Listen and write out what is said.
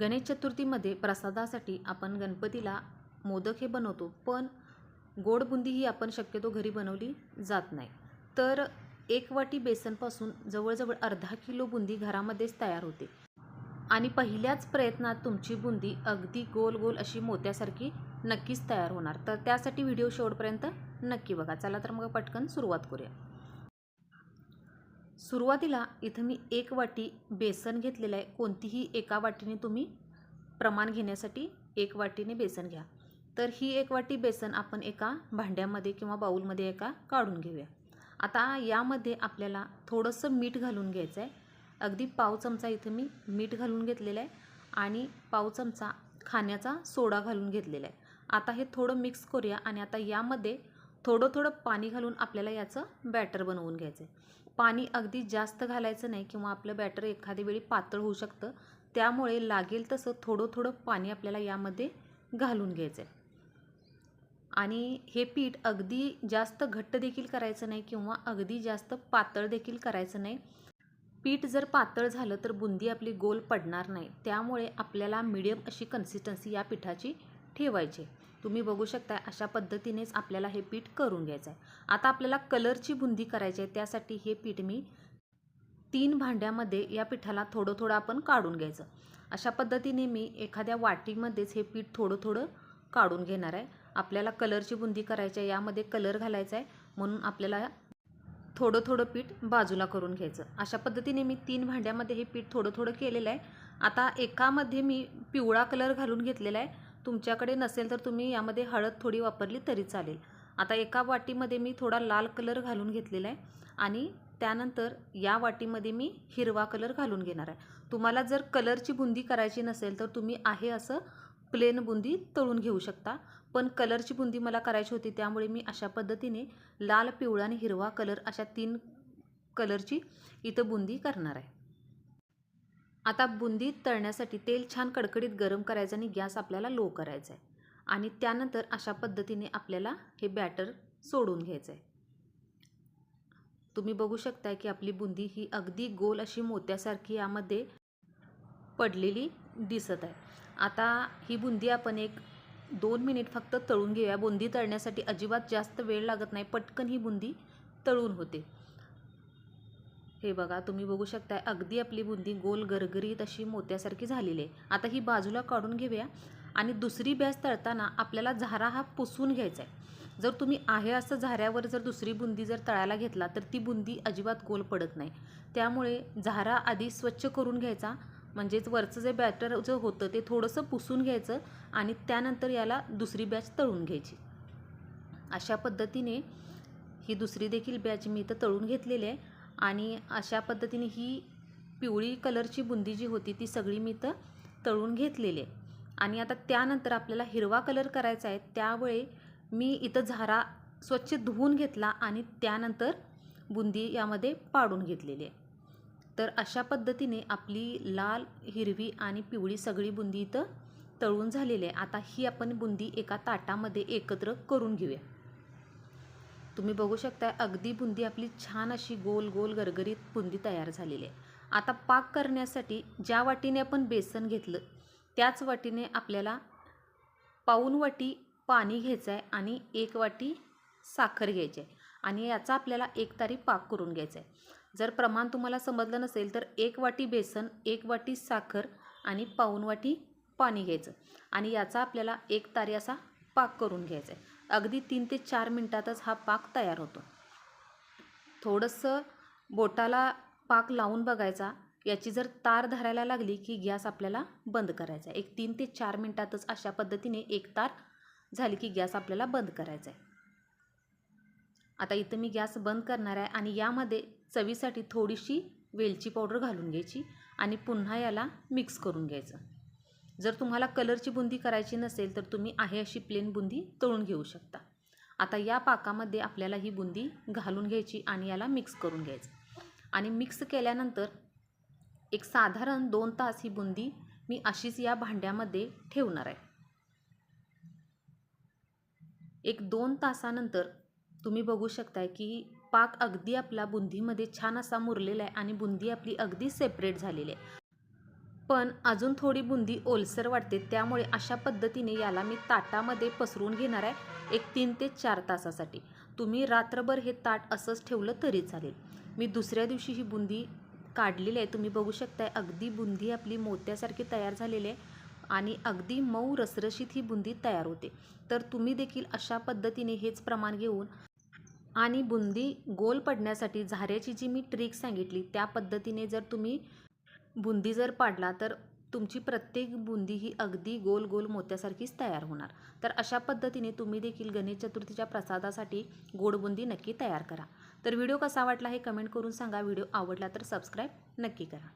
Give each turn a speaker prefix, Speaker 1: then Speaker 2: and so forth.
Speaker 1: गणेश चतुर्थीमध्ये प्रसादासाठी आपण गणपतीला मोदक हे बनवतो पण गोड बुंदी ही आपण शक्यतो घरी बनवली जात नाही. तर एक वाटी बेसनपासून जवळजवळ अर्धा किलो बुंदी घरामध्येच तयार होते. आणि पहिल्याच प्रयत्नात तुमची बुंदी अगदी गोल गोल अशी मोत्यासारखी नक्कीच तयार होणार. तर त्यासाठी व्हिडिओ शेवटपर्यंत नक्की बघा. चला तर मग पटकन सुरुवात करूया. सुरुवातीला इथं मी एक वाटी बेसन घेतलेलं आहे. कोणतीही एका वाटीने तुम्ही प्रमाण घेण्यासाठी एक वाटीने बेसन घ्या. तर ही एक वाटी बेसन आपण एका भांड्यामध्ये किंवा बाऊलमध्ये एका काढून घेऊया. आता यामध्ये आपल्याला थोडंसं मीठ घालून घ्यायचं आहे. अगदी पाव चमचा इथं मी मीठ घालून घेतलेलं आहे आणि पाव चमचा खाण्याचा सोडा घालून घेतलेला आहे. आता हे थोडं मिक्स करूया आणि आता यामध्ये थोडं थोडं पाणी घालून आपल्याला याचं बॅटर बनवून घ्यायचं आहे पाणी अगदी जास्त घालायचं नाही किंवा आपलं बॅटर एखाद्या वेळी पातळ होऊ शकतं. त्यामुळे लागेल तसं थोडं थोडं पाणी आपल्याला यामध्ये घालून घ्यायचं आहे आणि हे पीठ अगदी जास्त घट्ट देखील करायचं नाही किंवा अगदी जास्त पातळ देखील करायचं नाही. पीठ जर पातळ झालं तर बुंदी आपली गोल पडणार नाही. त्यामुळे आपल्याला मिडियम अशी कन्सिस्टन्सी या पिठाची ठेवायची तुम्ही बघू शकता अशा पद्धतीनेच आपल्याला हे पीठ करून घ्यायचं आहे आता आपल्याला कलरची बुंदी करायची आहे त्यासाठी हे पीठ मी तीन भांड्यामध्ये या पिठाला थोडं थोडं आपण काढून घ्यायचं. अशा पद्धतीने मी एखाद्या वाटीमध्येच हे पीठ थोडं थोडं काढून घेणार आहे. आपल्याला कलरची बुंदी करायची आहे यामध्ये कलर घालायचा आहे म्हणून आपल्याला थोडं थोडं पीठ बाजूला करून घ्यायचं. अशा पद्धतीने मी तीन भांड्यामध्ये हे पीठ थोडं थोडं केलेलं आहे. आता एकामध्ये मी पिवळा कलर घालून घेतलेला आहे. तुमच्याकडे नसेल तर तुम्ही यामध्ये हळद थोडी वापरली तरी चालेल. आता एका वाटीमध्ये मी थोडा लाल कलर घालून घेतलेला आहे आणि त्यानंतर या वाटीमध्ये मी हिरवा कलर घालून घेणार आहे. तुम्हाला जर कलरची बुंदी करायची नसेल तर तुम्ही आहे असं प्लेन बुंदी तळून घेऊ शकता. पण कलरची बुंदी मला करायची होती त्यामुळे मी अशा पद्धतीने लाल पिवळा आणि हिरवा कलर अशा तीन कलरची इथं बुंदी करणार आहे. आता बुंदी तळण्यासाठी तेल छान कडकडीत गरम करायचं आणि गॅस आपल्याला लो करायचा आहे. आणि त्यानंतर अशा पद्धतीने आपल्याला हे बॅटर सोडून घ्यायचं आहे तुम्ही बघू शकताय की आपली बुंदी ही अगदी गोल अशी मोत्यासारखी यामध्ये पडलेली दिसत आहे. आता ही बुंदी आपण एक दोन मिनिट फक्त तळून घेऊया. बुंदी तळण्यासाठी अजिबात जास्त वेळ लागत नाही. पटकन ही बुंदी तळून होते. हे बघा तुम्ही बघू शकता अगदी आपली बुंदी गोल गरगरीत अशी मोत्यासारखी झालेली आहे. आता ही बाजूला काढून घेऊया आणि दुसरी बॅच तळताना आपल्याला झारा हा पुसून घ्यायचा आहे जर तुम्ही आहे असं झाऱ्यावर जर दुसरी बुंदी जर तळायला घेतला तर ती बुंदी अजिबात गोल पडत नाही. त्यामुळे झारा आधी स्वच्छ करून घ्यायचा. म्हणजेच वरचं जे बॅटर जे होतं ते थोडंसं पुसून घ्यायचं आणि त्यानंतर याला दुसरी बॅच तळून घ्यायची. अशा पद्धतीने ही दुसरी देखील बॅच मी इथं तळून घेतलेली आहे. आणि अशा पद्धतीने ही पिवळी कलरची बुंदी जी होती ती सगळी मी इथं तळून घेतलेली आहे. आणि आता त्यानंतर आपल्याला हिरवा कलर करायचा आहे त्यावेळी मी इथं झारा स्वच्छ धुवून घेतला आणि त्यानंतर बुंदी यामध्ये पाडून घेतलेली आहे. तर अशा पद्धतीने आपली लाल हिरवी आणि पिवळी सगळी बुंदी इथं तळून झालेली आहे. आता ही आपण बुंदी एका ताटामध्ये एकत्र करून घेऊया. तुम्ही बघू शकता अगदी बुंदी आपली छान अशी गोल गोल गरगरीत बुंदी तयार झालेली आहे. आता पाक करण्यासाठी ज्या वाटीने आपण बेसन घेतलं त्याच वाटीने आपल्याला पाऊन वाटी पाणी घ्यायचं आहे आणि एक वाटी साखर घ्यायची आहे आणि याचा आपल्याला एक तारी पाक करून घ्यायचा आहे जर प्रमाण तुम्हाला समजलं नसेल तर एक वाटी बेसन एक वाटी साखर आणि पाऊन वाटी पाणी घ्यायचं आणि याचा आपल्याला एक तारी असा पाक करून घ्यायचा आहे अगदी तीन ते चार मिनटातच हा पाक तयार होतो. थोडंसं बोटाला पाक लावून बघायचा. याची जर तार धरायला लागली की गॅस आपल्याला बंद करायचा आहे. एक तीन ते चार मिनटातच अशा पद्धतीने एक तार झाली की गॅस आपल्याला बंद करायचा आहे. आता इथं मी गॅस बंद करणार आहे आणि यामध्ये चवीसाठी थोडीशी वेलची पावडर घालून घ्यायची आणि पुन्हा याला मिक्स करून घ्यायचं. जर तुम्हाला कलरची बुंदी करायची नसेल तर तुम्ही आहे अशी प्लेन बुंदी तळून घेऊ शकता. आता या पाकामध्ये आपल्याला ही बुंदी घालून घ्यायची आणि याला मिक्स करून घ्यायचं. आणि मिक्स केल्यानंतर एक साधारण दोन तास ही बुंदी मी अशीच या भांड्यामध्ये ठेवणार आहे. एक दोन तासानंतर तुम्ही बघू शकताय की पाक अगदी आपला बुंदीमध्ये छान असा मुरलेला आहे आणि बुंदी आपली अगदी सेपरेट झालेली आहे. पण अजून थोडी बुंदी ओलसर वाटते त्यामुळे अशा पद्धतीने याला मी ताटामध्ये पसरून घेणार आहे एक तीन ते चार तासासाठी. तुम्ही रात्रभर हे ताट असंच ठेवलं तरी चालेल. मी दुसऱ्या दिवशी ही बुंदी काढलेली आहे. तुम्ही बघू शकताय अगदी बुंदी आपली मोत्यासारखी तयार झालेली आहे आणि अगदी मऊ रसरशीत ही बुंदी तयार होते. तर तुम्ही देखील अशा पद्धतीने हेच प्रमाण घेऊन आणि बुंदी गोल पडण्यासाठी झाऱ्याची जी मी ट्रिक सांगितली त्या पद्धतीने जर तुम्ही बुंदी जर पाडला तर तुमची प्रत्येक बुंदी ही अगदी गोल गोल मोत्यासारखीच तयार होणार. तर अशा पद्धतीने तुम्ही देखील गणेश चतुर्थीच्या प्रसादासाठी गोड बुंदी नक्की तयार करा. तर व्हिडिओ कसा वाटला हे कमेंट करून सांगा. व्हिडिओ आवडला तर सबस्क्राईब नक्की करा.